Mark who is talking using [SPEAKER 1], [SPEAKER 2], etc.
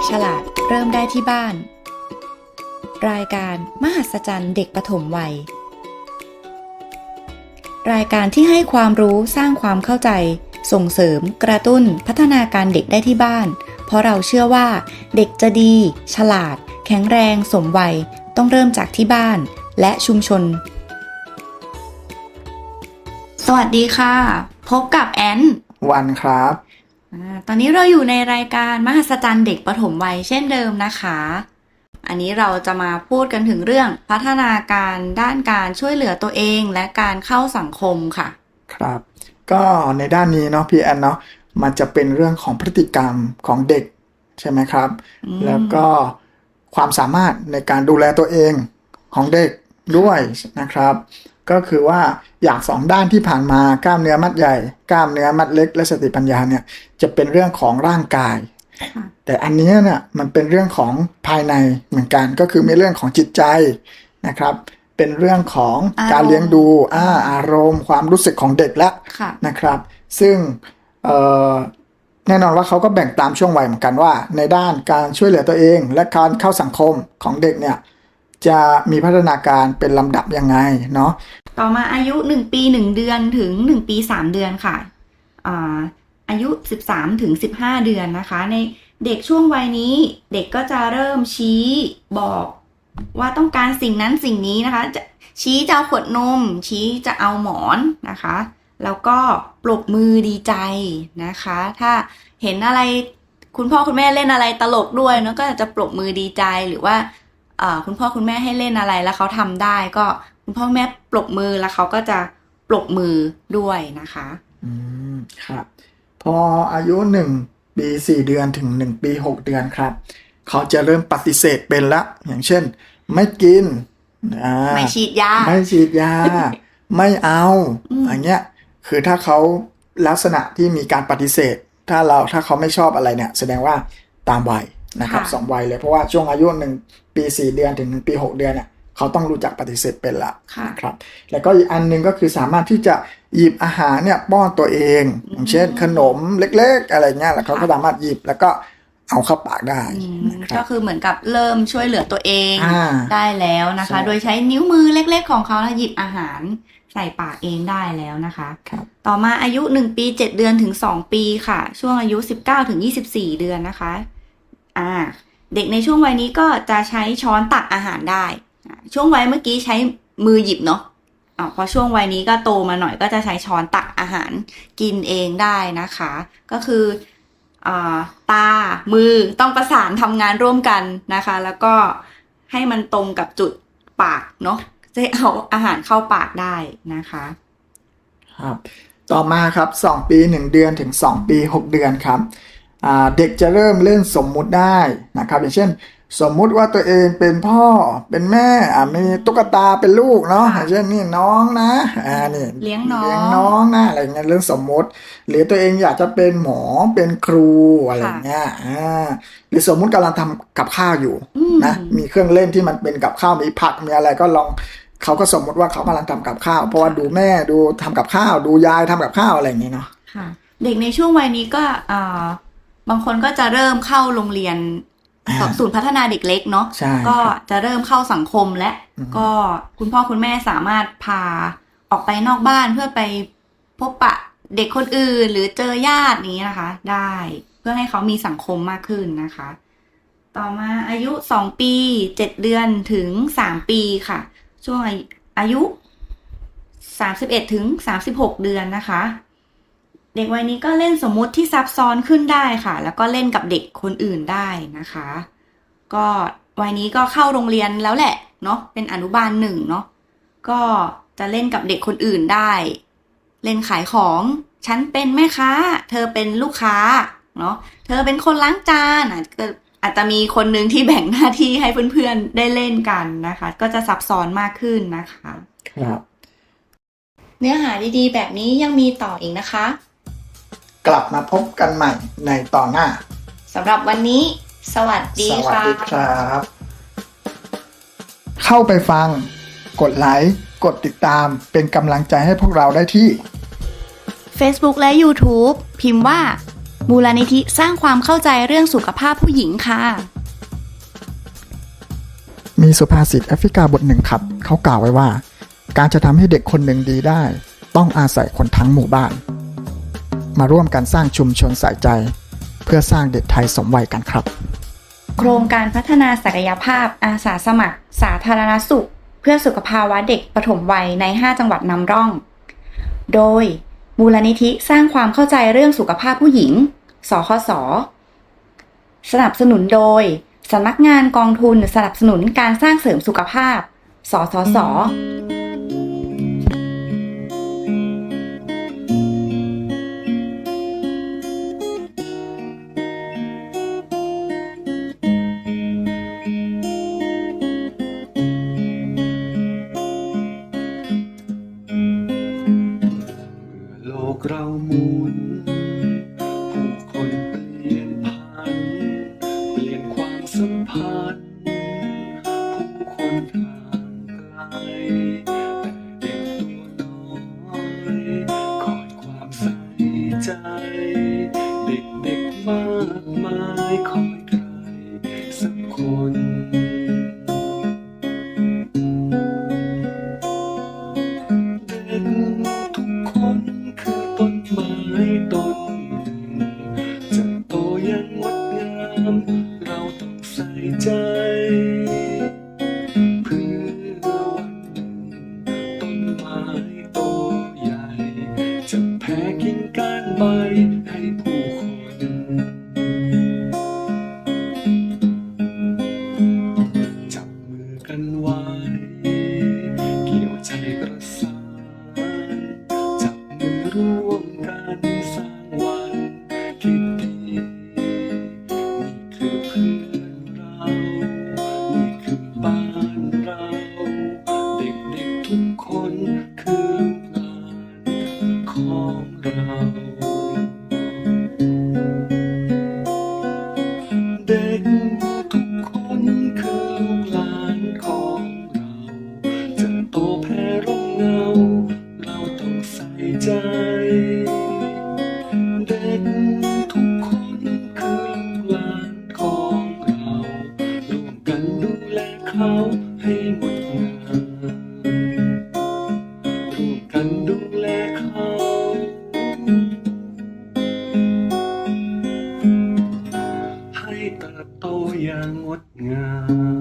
[SPEAKER 1] กฉลาดเริ่มได้ที่บ้าน รายการมหัศจรรย์เด็กปฐมวัย รายการที่ให้ความรู้สร้างความเข้าใจ ส่งเสริม กระตุ้น พัฒนาการเด็กได้ที่บ้าน เพราะเราเชื่อว่า เด็กจะดี ฉลาด แข็งแรง สมวัย ต้องเริ่มจากที่บ้าน และชุมชน สวัสดีค่ะ พบกับแอน
[SPEAKER 2] วันครับ
[SPEAKER 1] อ่า ตอนนี้เราอยู่ในรายการมหัศจรรย์เด็กปฐมวัยเช่นเดิมนะคะ อันนี้เราจะมาพูดกันถึงเรื่องพัฒนาการด้านการช่วยเหลือตัวเองและการเข้าสังคมค่ะ
[SPEAKER 2] ครับ ก็ในด้านนี้เนาะพี่แอนเนาะมันจะเป็นเรื่องของพฤติกรรมของเด็กใช่ไหมครับ
[SPEAKER 1] อืม
[SPEAKER 2] แล้วก็ความสามารถในการดูแลตัวเองของเด็กด้วยนะครับ ก็คือว่าอย่างสองด้านที่ผ่านมากล้ามเนื้อมัดใหญ่ กล้ามเนื้อมัดเล็ก และสติปัญญาเนี่ยจะเป็นเรื่องของร่างกาย
[SPEAKER 1] ค่ะ
[SPEAKER 2] แต่อันเนี้ยเนี่ยมันเป็นเรื่องของภายในเหมือนกัน ก็คือมีเรื่องของจิตใจนะครับ เป็นเรื่องของการเลี้ยงดูอาอารมณ์ ความรู้สึกของเด็กและ
[SPEAKER 1] ค่ะ
[SPEAKER 2] นะครับ ซึ่งเอ่อแน่นอนว่าเขาก็แบ่งตามช่วงวัยเหมือนกันว่า ในด้านการช่วยเหลือตัวเอง และการเข้าสังคมของเด็กเนี่ย จะมีพัฒนาการเป็นลำดับยังไงเนาะ
[SPEAKER 1] ต่อมาอายุ 1 ปี 1 เดือนถึง 1 ปี 3 เดือนค่ะอ่าอายุ 13ถึง15 เดือนนะคะ ในเด็กช่วงวัยนี้เด็กก็จะเริ่มชี้บอกว่าต้องการสิ่งนั้นสิ่งนี้นะคะจะชี้จะเอาขวดนม ชี้จะเอาหมอนนะคะ แล้วก็ปรบมือดีใจนะคะ ถ้าเห็นอะไรคุณพ่อคุณแม่เล่นอะไรตลกด้วยเนาะก็จะปรบมือดีใจหรือว่า คุณพ่อคุณแม่ให้เล่นอะไรแล้วเขาทำได้ ก็คุณพ่อคุณแม่ปรบมือแล้วเขาก็จะปรบมือด้วยนะคะ
[SPEAKER 2] อืมครับ พออายุหนึ่งปีสี่เดือนถึงหนึ่งปีหกเดือนครับ เขาจะเริ่มปฏิเสธเป็นละ อย่างเช่น ไม่กินอ่า
[SPEAKER 1] ไม่ฉีดยา
[SPEAKER 2] ไม่ฉีดยา ไม่เอา
[SPEAKER 1] อืม
[SPEAKER 2] อย่างเงี้ย คือถ้าเขาลักษณะที่มีการปฏิเสธ ถ้าเราถ้าเขาไม่ชอบอะไรเนี่ย แสดงว่าตามวัย นะครับสองวัยเลยเพราะว่าช่วงอายุหนึ่งปีสี่เดือนถึงหนึ่งปีหกเดือนเนี่ยเขาต้องรู้จักปฏิเสธเป็นละ
[SPEAKER 1] ค่ะ
[SPEAKER 2] นะครับแล้วก็อีกอันหนึงก็คือสามารถที่จะหยิบอาหารเนี่ยป้อนตัวเอง อย่างเช่นขนมเล็ก ๆ อะไรเงี้ยแล้วเขาก็สามารถหยิบแล้วก็เอาเข้าปากได้
[SPEAKER 1] อืม
[SPEAKER 2] นะค
[SPEAKER 1] ก็
[SPEAKER 2] รับ
[SPEAKER 1] คือเหมือนกับเริ่มช่วยเหลือตัวเอง
[SPEAKER 2] อ่า
[SPEAKER 1] ได้แล้วนะคะ
[SPEAKER 2] ใช่
[SPEAKER 1] โดยใช้นิ้วมือเล็ก ๆ ของเขาแล้วหยิบอาหารใส่ปากเองได้แล้วนะคะ
[SPEAKER 2] ครับ
[SPEAKER 1] ต่อมาอายุ 1 ปี 7 เดือนถึง 2 ปีค่ะ ช่วงอายุ 19ถึง24 เดือนนะคะ อ่าเด็กในช่วงวัยนี้ก็จะใช้ช้อนตักอาหารได้ ช่วงวัยเมื่อกี้ใช้มือหยิบเนาะอ่าพอช่วงวัยนี้ก็โตมาหน่อยก็จะใช้ช้อนตักอาหารกินเองได้นะคะ ก็คืออตา มือต้องประสานทำงานร่วมกันนะคะ แล้วก็ให้มันตรงกับจุดปากเนาะจะเอาอาหารเข้าปากได้นะคะ
[SPEAKER 2] ครับต่อมาครับ 2 ปี 1 เดือนถึง 2 ปี 6 เดือนครับ เด็กจะเริ่มเล่นสมมุติได้นะครับอย่างเช่น สมมุติว่าตัวเองเป็นพ่อเป็นแม่อ่ามีตุ๊กตาเป็นลูกเนาะอย่างเช่นนี่น้องนะอ่านี่
[SPEAKER 1] เลี้ยงน้อง
[SPEAKER 2] เลี้ยงน้องนะอะไรเงี้ยเรื่องสมมุติ หรือตัวเองอยากจะเป็นหมอเป็นครูอะไรเงี้ยอ่าหรือสมมุติกำลังทำกับข้าวอยู่
[SPEAKER 1] อืม
[SPEAKER 2] นะมีเครื่องเล่นที่มันเป็นกับข้าวมีผักมีอะไรก็ลองเขาก็สมมุติว่าเขากำลังทำกับข้าว เพราะว่าดูแม่ดูทำกับข้าว ดูยายทำกับข้าวอะไรอย่างนี้เนาะ
[SPEAKER 1] ค่ะเด็กในช่วงวัยนี้ก็อ่า บางคนก็จะเริ่มเข้าโรงเรียน
[SPEAKER 2] อ่า
[SPEAKER 1] ศูนย์พัฒนาเด็กเล็กเนาะ
[SPEAKER 2] ใช่
[SPEAKER 1] ก็
[SPEAKER 2] ครับ
[SPEAKER 1] จะเริ่มเข้าสังคมและ
[SPEAKER 2] อืม
[SPEAKER 1] ก็คุณพ่อคุณแม่สามารถพาออกไปนอกบ้านเพื่อไปพบปะเด็กคนอื่นหรือเจอญาตินี้นะคะ ได้เพื่อให้เขามีสังคมมากขึ้นนะคะ ต่อมาอายุสองปีเจ็ดเดือนถึงสามปีค่ะ ช่วงอายุอายุสามสิบเอ็ดถึงสามสิบหกเดือนนะคะ เด็กวัยนี้ก็เล่นสมมุติที่ซับซ้อนขึ้นได้ค่ะ แล้วก็เล่นกับเด็กคนอื่นได้นะคะ ก็วัยนี้ก็เข้าโรงเรียนแล้วแหละเนาะเป็นอนุบาลหนึ่งเนาะก็จะเล่นกับเด็กคนอื่นได้ เล่นขายของฉันเป็นแม่ค้า เธอเป็นลูกค้าเนาะเธอเป็นคนล้างจานอะก็อาจจะมีคนหนึ่งที่แบ่งหน้าที่ให้เพื่อนๆได้เล่นกันนะคะ ก็จะซับซ้อนมากขึ้นนะคะ
[SPEAKER 2] ครับ
[SPEAKER 1] เนื้อหาดีๆ แบบนี้ยังมีต่ออีกนะคะ
[SPEAKER 2] กลับมาพบกันใหม่ในตอนหน้า
[SPEAKER 1] สำหรับวันนี้ สวัสดี
[SPEAKER 2] สวัสดีครับ เข้าไปฟัง กดไลค์กดติดตามเป็นกำลังใจให้พวกเราได้ที่
[SPEAKER 1] Facebook และ YouTube พิมพ์ว่า
[SPEAKER 3] มูลนิธิสร้างความเข้าใจเรื่องสุขภาพผู้หญิงค่ะ
[SPEAKER 2] มีสุภาษิตแอฟริกาบทหนึ่งครับ เขากล่าวไว้ว่า การจะทำให้เด็กคนหนึ่งดีได้ ต้องอาศัยคนทั้งหมู่บ้าน มาร่วมกันสร้างชุมชนสายใจ เพื่อสร้างเด็กไทยสมวัยกันครับ
[SPEAKER 3] โครงการพัฒนาศักยภาพอาสาสมัคร สาธารณสุข เพื่อสุขภาวะเด็กปฐมวัยใน 5 จังหวัดนำร่อง โดยมูลนิธิสร้างความเข้าใจเรื่องสุขภาพผู้หญิง สคส สนับสนุนโดยสำนักงานกองทุนสนับสนุนการสร้างเสริมสุขภาพ สสส
[SPEAKER 4] yang ngut ngam